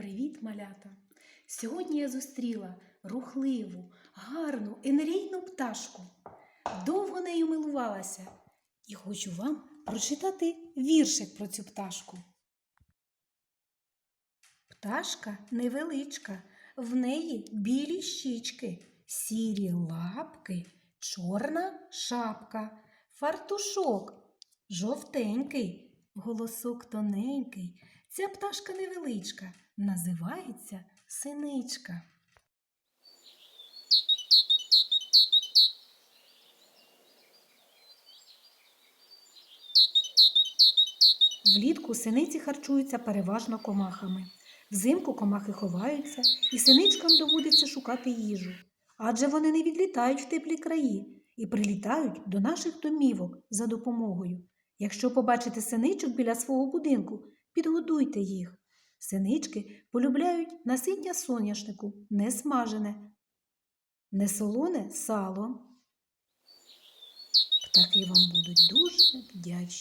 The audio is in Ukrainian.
Привіт, малята! Сьогодні я зустріла рухливу, гарну, енергійну пташку. Довго нею милувалася і хочу вам прочитати віршик про цю пташку. Пташка невеличка, в неї білі щічки, сірі лапки, чорна шапка, фартушок жовтенький, голосок тоненький. Ця пташка невеличка, називається синичка. Влітку синиці харчуються переважно комахами. Взимку комахи ховаються, і синичкам доводиться шукати їжу. Адже вони не відлітають в теплі краї і прилітають до наших домівок за допомогою. Якщо побачите синичок біля свого будинку, підгодуйте їх. Синички полюбляють насіння соняшнику, не смажене, не солоне сало. Птахи вам будуть дуже вдячні.